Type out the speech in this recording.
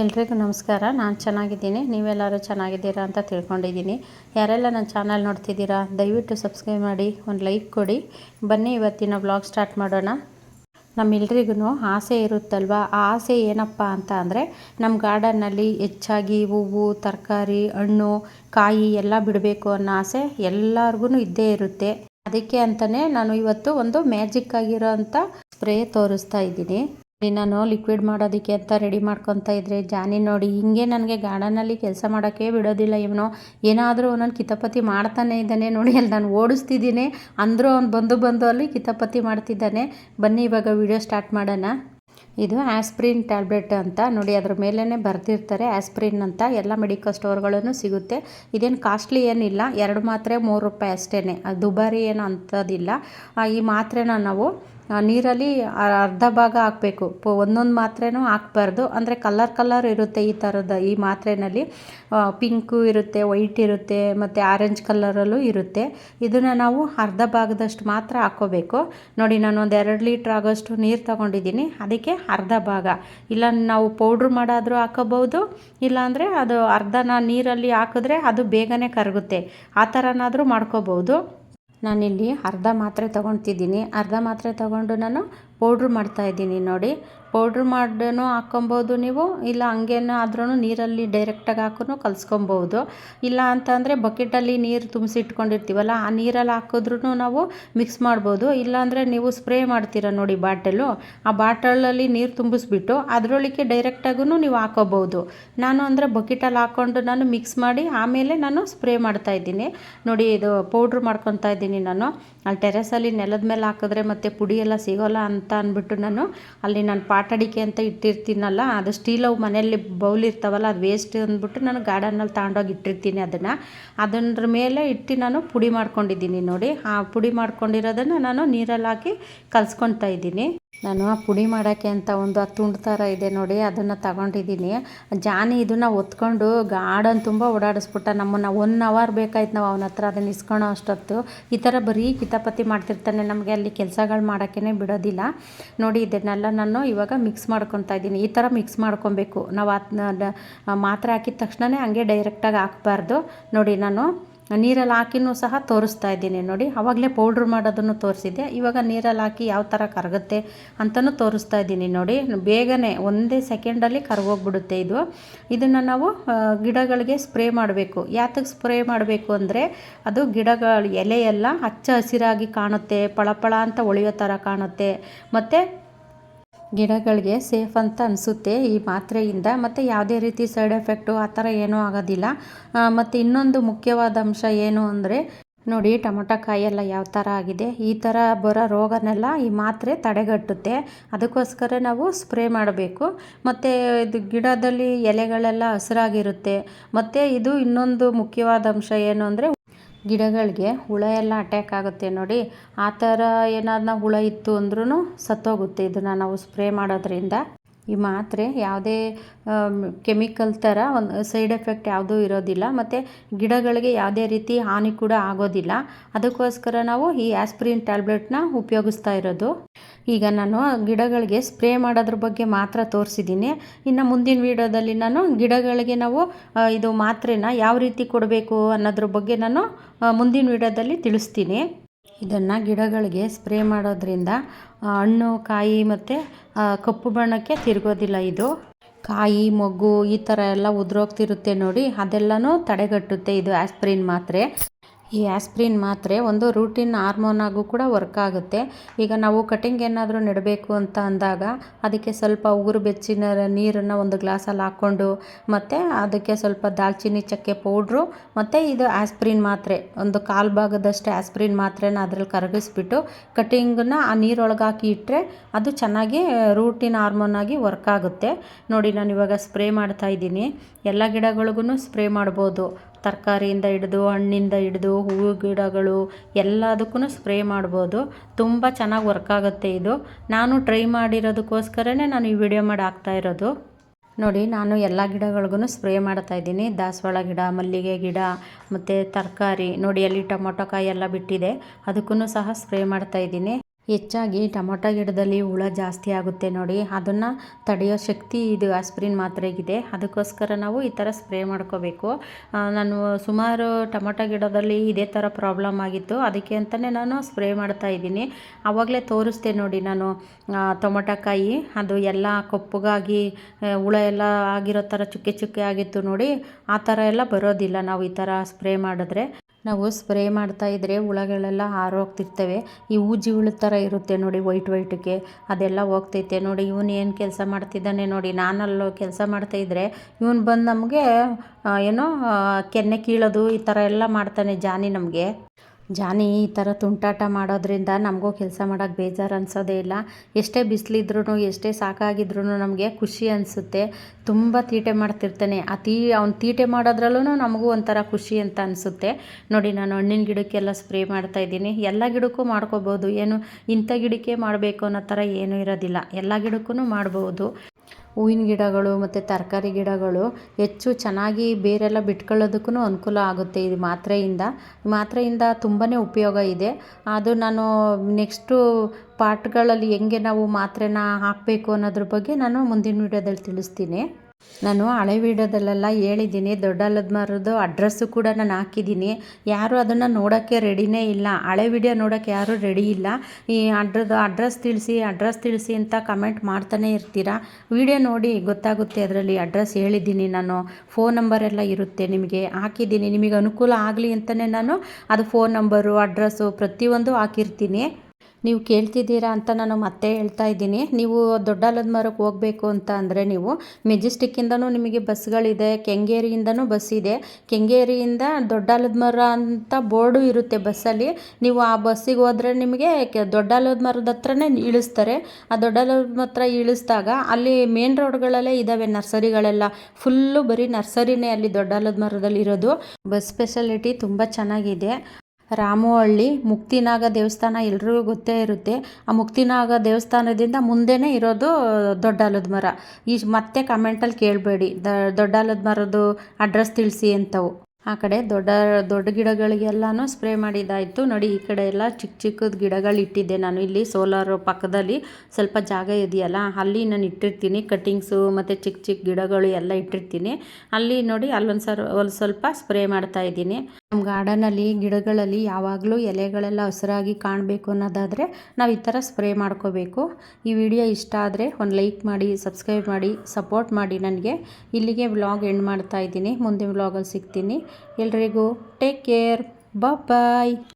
ಎಲ್ರಿಗೂ ನಮಸ್ಕಾರ. ನಾನು ಚೆನ್ನಾಗಿದ್ದೀನಿ. ನೀವೆಲ್ಲರೂ ಚೆನ್ನಾಗಿದ್ದೀರಾ ಅಂತ ತಿಳ್ಕೊಂಡಿದ್ದೀನಿ. ಯಾರೆಲ್ಲ ನನ್ನ ಚಾನಲ್ ನೋಡ್ತಿದ್ದೀರಾ, ದಯವಿಟ್ಟು ಸಬ್ಸ್ಕ್ರೈಬ್ ಮಾಡಿ, ಒಂದು ಲೈಕ್ ಕೊಡಿ. ಬನ್ನಿ ಇವತ್ತಿನ ವ್ಲಾಗ್ ಸ್ಟಾರ್ಟ್ ಮಾಡೋಣ. ನಮ್ಮೆಲ್ರಿಗೂ ಆಸೆ ಇರುತ್ತಲ್ವ? ಆ ಆಸೆ ಏನಪ್ಪ ಅಂತ ಅಂದರೆ ನಮ್ಮ ಗಾರ್ಡನ್ನಲ್ಲಿ ಹೆಚ್ಚಾಗಿ ಹೂವು, ತರಕಾರಿ, ಹಣ್ಣು, ಕಾಯಿ ಎಲ್ಲ ಬಿಡಬೇಕು ಅನ್ನೋ ಆಸೆ ಎಲ್ಲರಿಗೂ ಇದ್ದೇ ಇರುತ್ತೆ. ಅದಕ್ಕೆ ಅಂತಲೇ ನಾನು ಇವತ್ತು ಒಂದು ಮ್ಯಾಜಿಕ್ ಆಗಿರೋ ಸ್ಪ್ರೇ ತೋರಿಸ್ತಾ ಇದ್ದೀನಿ. ನಾನು ಲಿಕ್ವಿಡ್ ಮಾಡೋದಕ್ಕೆ ಅಂತ ರೆಡಿ ಮಾಡ್ಕೊತಾ ಇದ್ರೆ, ಜಾನಿ ನೋಡಿ, ಹಿಂಗೆ ನನಗೆ ಗಾರ್ಡನಲ್ಲಿ ಕೆಲಸ ಮಾಡೋಕ್ಕೆ ಬಿಡೋದಿಲ್ಲ ಇವನು. ಏನಾದರೂ ಒಂದೊಂದು ಕಿತಾಪತಿ ಮಾಡ್ತಾನೆ ಇದ್ದಾನೆ ನೋಡಿ, ಅಲ್ಲಿ ನಾನು ಓಡಿಸ್ತಿದ್ದೀನಿ ಅಂದರೂ ಅವ್ನು ಬಂದು ಬಂದು ಅಲ್ಲಿ ಕಿತಾಪತಿ ಮಾಡ್ತಿದ್ದಾನೆ. ಬನ್ನಿ, ಇವಾಗ ವಿಡಿಯೋ ಸ್ಟಾರ್ಟ್ ಮಾಡೋಣ. ಇದು ಆಸ್ಪ್ರಿನ್ ಟ್ಯಾಬ್ಲೆಟ್ ಅಂತ ನೋಡಿ, ಅದ್ರ ಮೇಲೇ ಬರೆದಿರ್ತಾರೆ ಆಸ್ಪ್ರಿನ್ ಅಂತ. ಎಲ್ಲ ಮೆಡಿಕಲ್ ಸ್ಟೋರ್ಗಳೂ ಸಿಗುತ್ತೆ. ಇದೇನು ಕಾಸ್ಟ್ಲಿ ಏನಿಲ್ಲ, ಎರಡು ಮಾತ್ರೆ ಮೂರು ರೂಪಾಯಿ ಅಷ್ಟೇ ದುಬಾರಿ ಏನು ಅಂಥದ್ದಿಲ್ಲ. ಈ ಮಾತ್ರೆನ ನಾವು ನೀರಲ್ಲಿ ಅರ್ಧ ಭಾಗ ಹಾಕಬೇಕು. ಒಂದೊಂದು ಮಾತ್ರೆನೂ ಹಾಕ್ಬಾರ್ದು. ಅಂದರೆ ಕಲರ್ ಕಲರ್ ಇರುತ್ತೆ ಈ ಥರದ ಈ ಮಾತ್ರೆನಲ್ಲಿ. ಪಿಂಕು ಇರುತ್ತೆ ವೈಟ್ ಇರುತ್ತೆ, ಮತ್ತು ಆರೆಂಜ್ ಕಲರಲ್ಲೂ ಇರುತ್ತೆ. ಇದನ್ನು ನಾವು ಅರ್ಧ ಭಾಗದಷ್ಟು ಮಾತ್ರ ಹಾಕ್ಕೋಬೇಕು. ನೋಡಿ ನಾನು ಒಂದು ಎರಡು ಲೀಟ್ರ್ ಆಗೋಷ್ಟು ನೀರು ತಗೊಂಡಿದ್ದೀನಿ. ಅದಕ್ಕೆ ಅರ್ಧ ಭಾಗ. ಇಲ್ಲ, ನಾವು ಪೌಡ್ರ್ ಮಾಡಾದರೂ ಹಾಕೋಬೋದು ಇಲ್ಲಾಂದರೆ ಅದು ಅರ್ಧನ ನೀರಲ್ಲಿ ಹಾಕಿದ್ರೆ ಅದು ಬೇಗನೆ ಕರಗುತ್ತೆ. ಆ ಥರನಾದರೂ ಮಾಡ್ಕೋಬೋದು ನಾನಿಲ್ಲಿ ಅರ್ಧ ಮಾತ್ರೆ ತೊಗೊಳ್ತಿದ್ದೀನಿ ಅರ್ಧ ಮಾತ್ರೆ ತೊಗೊಂಡು ನಾನು ಪೌಡ್ರ್ ಮಾಡ್ತಾಯಿದ್ದೀನಿ ನೋಡಿ. ಪೌಡ್ರ್ ಮಾಡೂ ಹಾಕ್ಕೊಬೋದು ನೀವು, ಇಲ್ಲ ಹಂಗೇನು ಆದ್ರೂ ನೀರಲ್ಲಿ ಡೈರೆಕ್ಟಾಗಿ ಹಾಕೂ ಕಲಿಸ್ಕೊಬೋದು. ಇಲ್ಲ ಅಂತಂದರೆ ಬಕೆಟಲ್ಲಿ ನೀರು ತುಂಬಿಸಿ ಇಟ್ಕೊಂಡಿರ್ತೀವಲ್ಲ ಆ ನೀರಲ್ಲಿ ಹಾಕಿದ್ರೂ ನಾವು ಮಿಕ್ಸ್ ಮಾಡ್ಬೋದು. ಇಲ್ಲಾಂದರೆ ನೀವು ಸ್ಪ್ರೇ ಮಾಡ್ತೀರ ನೋಡಿ ಬಾಟಲು, ಆ ಬಾಟಲಲ್ಲಿ ನೀರು ತುಂಬಿಸ್ಬಿಟ್ಟು ಅದರೊಳಗೆ ಡೈರೆಕ್ಟಾಗೂ ನೀವು ಹಾಕೋಬೋದು ನಾನು ಅಂದರೆ ಬಕೆಟಲ್ಲಿ ಹಾಕ್ಕೊಂಡು ನಾನು ಮಿಕ್ಸ್ ಮಾಡಿ ಆಮೇಲೆ ನಾನು ಸ್ಪ್ರೇ ಮಾಡ್ತಾ ಇದ್ದೀನಿ. ನೋಡಿ ಇದು ಪೌಡ್ರ್ ಮಾಡ್ಕೊತಾ ಇದ್ದೀನಿ ನಾನು. ಅಲ್ಲಿ ಟೆರೆಸಲ್ಲಿ ನೆಲದ ಮೇಲೆ ಹಾಕಿದ್ರೆ ಮತ್ತು ಪುಡಿ ಎಲ್ಲ ಸಿಗೋಲ್ಲ ಅಂತ ಅಂದ್ಬಿಟ್ಟು ನಾನು ಅಲ್ಲಿ ನಾನು ಪಾಟಡಿಕೆ ಅಂತ ಇಟ್ಟಿರ್ತೀನಲ್ಲ, ಅದು ಸ್ಟೀಲ್ ಅವು ಮನೆಯಲ್ಲಿ ಬೌಲ್ ಇರ್ತಾವಲ್ಲ, ಅದು ವೇಸ್ಟ್ ಅಂದ್ಬಿಟ್ಟು ನಾನು ಗಾರ್ಡನ್ನಲ್ಲಿ ತಗೊಂಡೋಗಿ ಇಟ್ಟಿರ್ತೀನಿ ಅದನ್ನು. ಅದರ ಮೇಲೆ ಇಟ್ಟು ನಾನು ಪುಡಿ ಮಾಡ್ಕೊಂಡಿದ್ದೀನಿ ನೋಡಿ. ಆ ಪುಡಿ ಮಾಡ್ಕೊಂಡಿರೋದನ್ನು ನಾನು ನೀರಲ್ಲಿ ಹಾಕಿ ಕಲ್ಸ್ಕೊತಾ ಇದ್ದೀನಿ. ನಾನು ಆ ಪುಡಿ ಮಾಡೋಕ್ಕೆ ಅಂತ ಒಂದು ಆ ತುಂಡು ಥರ ಇದೆ ನೋಡಿ, ಅದನ್ನು ತಗೊಂಡಿದ್ದೀನಿ. ಜಾನಿ ಇದನ್ನು ಒತ್ಕೊಂಡು ಗಾರ್ಡನ್ ತುಂಬ ಓಡಾಡಿಸ್ಬಿಟ್ಟ. ನಮ್ಮನ್ನು ಒನ್ ಅವರ್ ಬೇಕಾಯ್ತು ನಾವು ಅವನ ಹತ್ರ ಅದನ್ನು ಇಸ್ಕೊಳೋ ಅಷ್ಟೊತ್ತು. ಈ ಥರ ಬರೀ ಕಿತಾಪತಿ ಮಾಡ್ತಿರ್ತಾನೆ. ನಮಗೆ ಅಲ್ಲಿ ಕೆಲಸಗಳು ಮಾಡೋಕ್ಕೇ ಬಿಡೋದಿಲ್ಲ. ನೋಡಿ, ಇದನ್ನೆಲ್ಲ ನಾನು ಇವಾಗ ಮಿಕ್ಸ್ ಮಾಡ್ಕೊತಾ ಇದ್ದೀನಿ. ಈ ಥರ ಮಿಕ್ಸ್ ಮಾಡ್ಕೊಬೇಕು. ನಾವು ಮಾತ್ರೆ ಹಾಕಿದ ತಕ್ಷಣವೇ ಹಂಗೆ ಡೈರೆಕ್ಟಾಗಿ ಹಾಕ್ಬಾರ್ದು. ನೋಡಿ, ನಾನು ನೀರಲ್ಲಿ ಹಾಕಿನೂ ಸಹ ತೋರಿಸ್ತಾ ಇದ್ದೀನಿ ನೋಡಿ. ಆವಾಗಲೇ ಪೌಡ್ರ್ ಮಾಡೋದನ್ನು ತೋರಿಸಿದ್ದೆ. ಇವಾಗ ನೀರಲ್ಲಿ ಹಾಕಿ ಯಾವ ಥರ ಕರಗುತ್ತೆ ಅಂತಲೂ ತೋರಿಸ್ತಾ ಇದ್ದೀನಿ ನೋಡಿ. ಬೇಗನೆ ಒಂದೇ ಸೆಕೆಂಡಲ್ಲಿ ಕರಗೋಗ್ಬಿಡುತ್ತೆ ಇದು. ಇದನ್ನು ನಾವು ಗಿಡಗಳಿಗೆ ಸ್ಪ್ರೇ ಮಾಡಬೇಕು. ಯಾತಕ್ಕೆ ಸ್ಪ್ರೇ ಮಾಡಬೇಕು ಅಂದರೆ ಅದು ಗಿಡಗಳ ಎಲೆಯೆಲ್ಲ ಹಚ್ಚ ಹಸಿರಾಗಿ ಕಾಣುತ್ತೆ, ಪಳಪಳ ಅಂತ ಹೊಳೆಯೋ ಥರ ಕಾಣುತ್ತೆ. ಮತ್ತು ಗಿಡಗಳಿಗೆ ಸೇಫ್ ಅಂತ ಅನಿಸುತ್ತೆ ಈ ಮಾತ್ರೆಯಿಂದ. ಮತ್ತು ಯಾವುದೇ ರೀತಿ ಸೈಡ್ ಎಫೆಕ್ಟು ಆ ಥರ ಏನೂ ಆಗೋದಿಲ್ಲ. ಮತ್ತು ಇನ್ನೊಂದು ಮುಖ್ಯವಾದ ಅಂಶ ಏನು ಅಂದರೆ, ನೋಡಿ ಟೊಮೊಟೊ ಎಲ್ಲ ಯಾವ ಥರ ಆಗಿದೆ. ಈ ಥರ ಬರೋ ರೋಗನೆಲ್ಲ ಈ ಮಾತ್ರೆ ತಡೆಗಟ್ಟುತ್ತೆ. ಅದಕ್ಕೋಸ್ಕರ ನಾವು ಸ್ಪ್ರೇ ಮಾಡಬೇಕು. ಮತ್ತು ಇದು ಗಿಡದಲ್ಲಿ ಎಲೆಗಳೆಲ್ಲ ಹಸಿರಾಗಿರುತ್ತೆ. ಮತ್ತು ಇದು ಇನ್ನೊಂದು ಮುಖ್ಯವಾದ ಅಂಶ ಏನು ಅಂದರೆ ಗಿಡಗಳಿಗೆ ಹುಳ ಎಲ್ಲ ಅಟ್ಯಾಕ್ ಆಗುತ್ತೆ ನೋಡಿ. ಆ ಥರ ಏನಾದ್ರೂ ಹುಳ ಇತ್ತು ಅಂದ್ರೂ ಸತ್ತೋಗುತ್ತೆ. ಇದನ್ನು ನಾವು ಸ್ಪ್ರೇ ಮಾಡೋದ್ರಿಂದ. ಈ ಮಾತ್ರೆ ಯಾವುದೇ ಕೆಮಿಕಲ್ ಥರ ಒಂದು ಸೈಡ್ ಎಫೆಕ್ಟ್ ಯಾವುದೂ ಇರೋದಿಲ್ಲ. ಮತ್ತು ಗಿಡಗಳಿಗೆ ಯಾವುದೇ ರೀತಿ ಹಾನಿ ಕೂಡ ಆಗೋದಿಲ್ಲ. ಅದಕ್ಕೋಸ್ಕರ ನಾವು ಈ ಆಸ್ಪ್ರಿನ್ ಟ್ಯಾಬ್ಲೆಟ್ನ ಉಪಯೋಗಿಸ್ತಾ ಇರೋದು. ಈಗ ನಾನು ಗಿಡಗಳಿಗೆ ಸ್ಪ್ರೇ ಮಾಡೋದ್ರ ಬಗ್ಗೆ ಮಾತ್ರ ತೋರಿಸಿದ್ದೀನಿ. ಇನ್ನು ಮುಂದಿನ ವೀಡಿಯೋದಲ್ಲಿ ನಾನು ಗಿಡಗಳಿಗೆ ನಾವು ಇದು ಮಾತ್ರೆನ ಯಾವ ರೀತಿ ಕೊಡಬೇಕು ಅನ್ನೋದ್ರ ಬಗ್ಗೆ ನಾನು ಮುಂದಿನ ವೀಡಿಯೋದಲ್ಲಿ ತಿಳಿಸ್ತೀನಿ. ಇದನ್ನು ಗಿಡಗಳಿಗೆ ಸ್ಪ್ರೇ ಮಾಡೋದ್ರಿಂದ ಹಣ್ಣು, ಕಾಯಿ ಮತ್ತು ಕಪ್ಪು ಬಣ್ಣಕ್ಕೆ ತಿರುಗೋದಿಲ್ಲ ಇದು. ಕಾಯಿ, ಮೊಗ್ಗು ಈ ಥರ ಎಲ್ಲ ಉದುರೋಗ್ತಿರುತ್ತೆ ನೋಡಿ. ಅದೆಲ್ಲನೂ ತಡೆಗಟ್ಟುತ್ತೆ ಇದು ಆಸ್ಪ್ರಿನ್ ಮಾತ್ರೆ. ಈ ಆಸ್ಪ್ರಿನ್ ಮಾತ್ರೆ ಒಂದು ರೂಟಿನ್ ಹಾರ್ಮೋನ್ ಆಗೂ ಕೂಡ ವರ್ಕ್ ಆಗುತ್ತೆ. ಈಗ ನಾವು ಕಟಿಂಗ್ ಏನಾದರೂ ನೆಡಬೇಕು ಅಂತ ಅಂದಾಗ ಅದಕ್ಕೆ ಸ್ವಲ್ಪ ಉಗುರು ಬೆಚ್ಚಿನ ನೀರನ್ನು ಒಂದು ಗ್ಲಾಸಲ್ಲಿ ಹಾಕ್ಕೊಂಡು ಮತ್ತು ಅದಕ್ಕೆ ಸ್ವಲ್ಪ ದಾಲ್ಚಿನ್ನಿ, ಚಕ್ಕೆ ಪೌಡ್ರು ಮತ್ತು ಇದು ಆಸ್ಪ್ರಿನ್ ಮಾತ್ರೆ. ಒಂದು ಕಾಲು ಭಾಗದಷ್ಟು ಆಸ್ಪ್ರಿನ್ ಮಾತ್ರೆನ ಅದರಲ್ಲಿ ಕರಗಿಸ್ಬಿಟ್ಟು ಕಟಿಂಗನ್ನ ಆ ನೀರೊಳಗೆ ಹಾಕಿ ಇಟ್ಟರೆ ಅದು ಚೆನ್ನಾಗಿ ರೂಟಿನ್ ಹಾರ್ಮೋನ್ ಆಗಿ ವರ್ಕ್ ಆಗುತ್ತೆ. ನೋಡಿ ನಾನು ಇವಾಗ ಸ್ಪ್ರೇ ಮಾಡ್ತಾ ಇದ್ದೀನಿ. ಎಲ್ಲ ಗಿಡಗಳಿಗೂ ಸ್ಪ್ರೇ ಮಾಡ್ಬೋದು. ತರಕಾರಿಯಿಂದ ಹಿಡಿದು, ಹಣ್ಣಿಂದ ಹಿಡಿದು, ಹೂವು, ಗಿಡಗಳು ಎಲ್ಲದಕ್ಕೂ ಸ್ಪ್ರೇ ಮಾಡ್ಬೋದು. ತುಂಬ ಚೆನ್ನಾಗಿ ವರ್ಕ್ ಆಗುತ್ತೆ ಇದು. ನಾನು ಟ್ರೈ ಮಾಡಿರೋದಕ್ಕೋಸ್ಕರನೇ ನಾನು ಈ ವಿಡಿಯೋ ಮಾಡಿ ಹಾಕ್ತಾ ಇರೋದು. ನೋಡಿ, ನಾನು ಎಲ್ಲ ಗಿಡಗಳಿಗೂ ಸ್ಪ್ರೇ ಮಾಡ್ತಾ ಇದ್ದೀನಿ. ದಾಸವಾಳ ಗಿಡ, ಮಲ್ಲಿಗೆ ಗಿಡ, ಮತ್ತು ತರಕಾರಿ. ನೋಡಿ, ಅಲ್ಲಿ ಟೊಮೊಟೊ ಕಾಯಿ ಎಲ್ಲ ಬಿಟ್ಟಿದೆ. ಅದಕ್ಕೂ ಸಹ ಸ್ಪ್ರೇ ಮಾಡ್ತಾ ಇದ್ದೀನಿ. ಹೆಚ್ಚಾಗಿ ಟೊಮೊಟೊ ಗಿಡದಲ್ಲಿ ಹುಳ ಜಾಸ್ತಿ ಆಗುತ್ತೆ ನೋಡಿ. ಅದನ್ನು ತಡೆಯೋ ಶಕ್ತಿ ಇದು ಆಸ್ಪ್ರಿನ್ ಮಾತ್ರೆಗಿದೆ ಅದಕ್ಕೋಸ್ಕರ ನಾವು ಈ ಥರ ಸ್ಪ್ರೇ ಮಾಡ್ಕೋಬೇಕು. ನಾನು ಸುಮಾರು ಟೊಮೊಟೊ ಗಿಡದಲ್ಲಿ ಇದೇ ಥರ ಪ್ರಾಬ್ಲಮ್ ಆಗಿತ್ತು. ಅದಕ್ಕೆ ಅಂತಲೇ ನಾನು ಸ್ಪ್ರೇ ಮಾಡ್ತಾ ಇದ್ದೀನಿ. ಆವಾಗಲೇ ತೋರಿಸ್ದೆ ನೋಡಿ ನಾನು ಟೊಮೊಟೊಕಾಯಿ. ಟೊಮೊಟೊ ಕಾಯಿ ಅದು ಎಲ್ಲ ಕಪ್ಪುಗಾಗಿ ಹುಳ ಎಲ್ಲ ಆಗಿರೋ ಥರ ಚುಕ್ಕೆ ಚುಕ್ಕೆ ಆಗಿತ್ತು ನೋಡಿ. ಆ ಥರ ಎಲ್ಲ ಬರೋದಿಲ್ಲ ನಾವು ಈ ಥರ ಸ್ಪ್ರೇ ಮಾಡಿದ್ರೆ. ನಾವು ಸ್ಪ್ರೇ ಮಾಡ್ತಾ ಇದ್ದರೆ ಹುಳಗಳೆಲ್ಲ ಹಾರೋಗ್ತಿರ್ತವೆ. ಈ ಊಜಿ ಹುಳ ಥರ ಇರುತ್ತೆ ನೋಡಿ ವೈಟ್ ವೈಟ್ಗೆ ಅದೆಲ್ಲ ಹೋಗ್ತೈತೆ ನೋಡಿ, ಇವನು ಏನು ಕೆಲಸ ಮಾಡ್ತಿದ್ದಾನೆ ನೋಡಿ, ನಾನಲ್ಲೋ ಕೆಲಸ ಮಾಡ್ತಾ ಇದ್ದರೆ ಇವನು ಬಂದು ನಮಗೆ ಏನೋ ಕೆನ್ನೆ ಕೀಳೋದು ಈ ಥರ ಎಲ್ಲ ಮಾಡ್ತಾನೆ ಜಾನಿ ನಮಗೆ. ಜಾನಿ, ಈ ಥರ ತುಂಟಾಟ ಮಾಡೋದ್ರಿಂದ ನಮಗೂ ಕೆಲಸ ಮಾಡೋಕ್ಕೆ ಬೇಜಾರು ಅನ್ಸೋದೇ ಇಲ್ಲ. ಎಷ್ಟೇ ಬಿಸಿಲಿದ್ರೂ ಎಷ್ಟೇ ಸಾಕಾಗಿದ್ರೂ ನಮಗೆ ಖುಷಿ ಅನಿಸುತ್ತೆ. ತುಂಬ ತೀಟೆ ಮಾಡ್ತಿರ್ತಾನೆ. ಆ ತೀ, ಅವ್ನು ತೀಟೆ ಮಾಡೋದ್ರಲ್ಲೂ ನಮಗೂ ಒಂಥರ ಖುಷಿ ಅಂತ ಅನಿಸುತ್ತೆ. ನೋಡಿ, ನಾನು ಹಣ್ಣಿನ ಗಿಡಕ್ಕೆಲ್ಲ ಸ್ಪ್ರೇ ಮಾಡ್ತಾ ಇದ್ದೀನಿ. ಎಲ್ಲ ಗಿಡಕ್ಕೂ ಮಾಡ್ಕೋಬೋದು. ಏನು ಇಂಥ ಗಿಡಕ್ಕೆ ಮಾಡಬೇಕು ಅನ್ನೋ ಥರ ಏನೂ ಇರೋದಿಲ್ಲ. ಎಲ್ಲ ಗಿಡಕ್ಕೂ ಮಾಡ್ಬೋದು. ಹೂವಿನ ಗಿಡಗಳು ಮತ್ತು ತರಕಾರಿ ಗಿಡಗಳು ಹೆಚ್ಚು ಚೆನ್ನಾಗಿ ಬೇರೆಲ್ಲ ಬಿಟ್ಕೊಳ್ಳೋದಕ್ಕೂ ಅನುಕೂಲ ಆಗುತ್ತೆ ಇದು ಮಾತ್ರೆಯಿಂದ. ಮಾತ್ರೆಯಿಂದ ತುಂಬಾ ಉಪಯೋಗ ಇದೆ. ಅದು ನಾನು ನೆಕ್ಸ್ಟು ಪಾಟ್ಗಳಲ್ಲಿ ಹೆಂಗೆ ನಾವು ಮಾತ್ರೆನ ಹಾಕಬೇಕು ಅನ್ನೋದ್ರ ಬಗ್ಗೆ ನಾನು ಮುಂದಿನ ವೀಡಿಯೋದಲ್ಲಿ ತಿಳಿಸ್ತೀನಿ. ನಾನು ಹಳೆ ವೀಡಿಯೋದಲ್ಲೆಲ್ಲ ಹೇಳಿದ್ದೀನಿ ದೊಡ್ಡಲ್ಲದ ಮರದ್ದು ಅಡ್ರೆಸ್ಸು ಕೂಡ ನಾನು ಹಾಕಿದ್ದೀನಿ. ಯಾರು ಅದನ್ನು ನೋಡೋಕ್ಕೆ ರೆಡಿನೇ ಇಲ್ಲ. ಹಳೆ ವಿಡಿಯೋ ನೋಡೋಕ್ಕೆ ಯಾರೂ ರೆಡಿ ಇಲ್ಲ. ಈ ಅಡ್ರದ್ದು ಅಡ್ರೆಸ್ ತಿಳಿಸಿ ಅಡ್ರೆಸ್ ತಿಳಿಸಿ ಅಂತ ಕಮೆಂಟ್ ಮಾಡ್ತಾನೆ ಇರ್ತೀರಾ? ವಿಡಿಯೋ ನೋಡಿ ಗೊತ್ತಾಗುತ್ತೆ ಅದರಲ್ಲಿ ಅಡ್ರೆಸ್ ಹೇಳಿದ್ದೀನಿ ನಾನು. ಫೋನ್ ನಂಬರ್ ಎಲ್ಲ ಇರುತ್ತೆ ನಿಮಗೆ. ಹಾಕಿದ್ದೀನಿ. ನಿಮಗೆ ಅನುಕೂಲ ಆಗಲಿ ಅಂತಲೇ ನಾನು ಅದು ಫೋನ್ ನಂಬರು ಅಡ್ರೆಸ್ಸು ಪ್ರತಿಯೊಂದು ಹಾಕಿರ್ತೀನಿ. ನೀವು ಕೇಳ್ತಿದ್ದೀರಾ ಅಂತ ನಾನು ಮತ್ತೆ ಹೇಳ್ತಾ ಇದ್ದೀನಿ. ನೀವು ದೊಡ್ಡಲದ ಮರಕ್ಕೆ ಹೋಗಬೇಕು ಅಂತ ಅಂದರೆ ನೀವು ಮೆಜೆಸ್ಟಿಕ್ಕಿಂದನೂ ನಿಮಗೆ ಬಸ್ಗಳಿದೆ, ಕೆಂಗೇರಿಯಿಂದನೂ ಬಸ್ ಇದೆ. ಕೆಂಗೇರಿಯಿಂದ ದೊಡ್ಡಲದ ಮರ ಅಂತ ಬೋರ್ಡು ಇರುತ್ತೆ ಬಸ್ಸಲ್ಲಿ. ನೀವು ಆ ಬಸ್ಸಿಗೆ ಹೋದ್ರೆ ನಿಮಗೆ ದೊಡ್ಡಾಲದ ಮರದ ಹತ್ರನೇ ಇಳಿಸ್ತಾರೆ. ಆ ದೊಡ್ಡಾಲದ ಹತ್ರ ಇಳಿಸಿದಾಗ ಅಲ್ಲಿ ಮೇನ್ ರೋಡ್ಗಳಲ್ಲೇ ಇದ್ದಾವೆ ನರ್ಸರಿಗಳೆಲ್ಲ. ಫುಲ್ಲು ಬರೀ ನರ್ಸರಿನೇ ಅಲ್ಲಿ ದೊಡ್ಡಲದ ಮರದಲ್ಲಿ ಇರೋದು ಬಸ್ ಸ್ಪೆಷಾಲಿಟಿ ತುಂಬ ಚೆನ್ನಾಗಿದೆ. ರಾಮಹಳ್ಳಿ ಮುಕ್ತಿನಾಗ ದೇವಸ್ಥಾನ ಎಲ್ರಿಗೂ ಗೊತ್ತೇ ಇರುತ್ತೆ. ಆ ಮುಕ್ತಿನಾಗ ದೇವಸ್ಥಾನದಿಂದ ಮುಂದೆನೇ ಇರೋದು ದೊಡ್ಡ ಆಲದ ಮರ. ಈ ಮತ್ತೆ ಕಮೆಂಟಲ್ಲಿ ಕೇಳಬೇಡಿ. ದ ದೊಡ್ಡ ಆಲದ ಮರದ್ದು ಅಡ್ರೆಸ್ ತಿಳಿಸಿ ಅಂತವು. ಆ ಕಡೆ ದೊಡ್ಡ ದೊಡ್ಡ ಗಿಡಗಳಿಗೆಲ್ಲನೂ ಸ್ಪ್ರೇ ಮಾಡಿದ್ದಾಯಿತು ನೋಡಿ ಈ ಕಡೆ ಎಲ್ಲ ಚಿಕ್ಕ ಚಿಕ್ಕದ ಗಿಡಗಳು ಇಟ್ಟಿದ್ದೆ ನಾನು. ಇಲ್ಲಿ ಸೋಲಾರ್ ಪಕ್ಕದಲ್ಲಿ ಸ್ವಲ್ಪ ಜಾಗ ಇದೆಯಲ್ಲ, ಅಲ್ಲಿ ನಾನು ಇಟ್ಟಿರ್ತೀನಿ. ಕಟ್ಟಿಂಗ್ಸು ಮತ್ತು ಚಿಕ್ಕ ಚಿಕ್ಕ ಗಿಡಗಳು ಎಲ್ಲ ಇಟ್ಟಿರ್ತೀನಿ. ಅಲ್ಲಿ ನೋಡಿ ಅಲ್ಲೊಂದು ಸರ್ ಒಂದು ಸ್ವಲ್ಪ ಸ್ಪ್ರೇ ಮಾಡ್ತಾ ಇದ್ದೀನಿ. ನಮ್ಮ ಗಾರ್ಡನಲ್ಲಿ, ಗಿಡಗಳಲ್ಲಿ ಯಾವಾಗಲೂ ಎಲೆಗಳೆಲ್ಲ ಹಸಿರಾಗಿ ಕಾಣಬೇಕು ಅನ್ನೋದಾದರೆ ನಾವು ಈ ಥರ ಸ್ಪ್ರೇ ಮಾಡ್ಕೋಬೇಕು. ಈ ವಿಡಿಯೋ ಇಷ್ಟ ಆದರೆ ಒಂದು ಲೈಕ್ ಮಾಡಿ, ಸಬ್ಸ್ಕ್ರೈಬ್ ಮಾಡಿ, ಸಪೋರ್ಟ್ ಮಾಡಿ ನನಗೆ. ಇಲ್ಲಿಗೆ ವ್ಲಾಗ್ ಎಂಡ್ ಮಾಡ್ತಾ ಇದ್ದೀನಿ. ಮುಂದಿನ ವ್ಲಾಗಲ್ಲಿ ಸಿಗ್ತೀನಿ. ಎಲ್ರಿಗೂ ಟೇಕ್ ಕೇರ್. ಬಾಯ್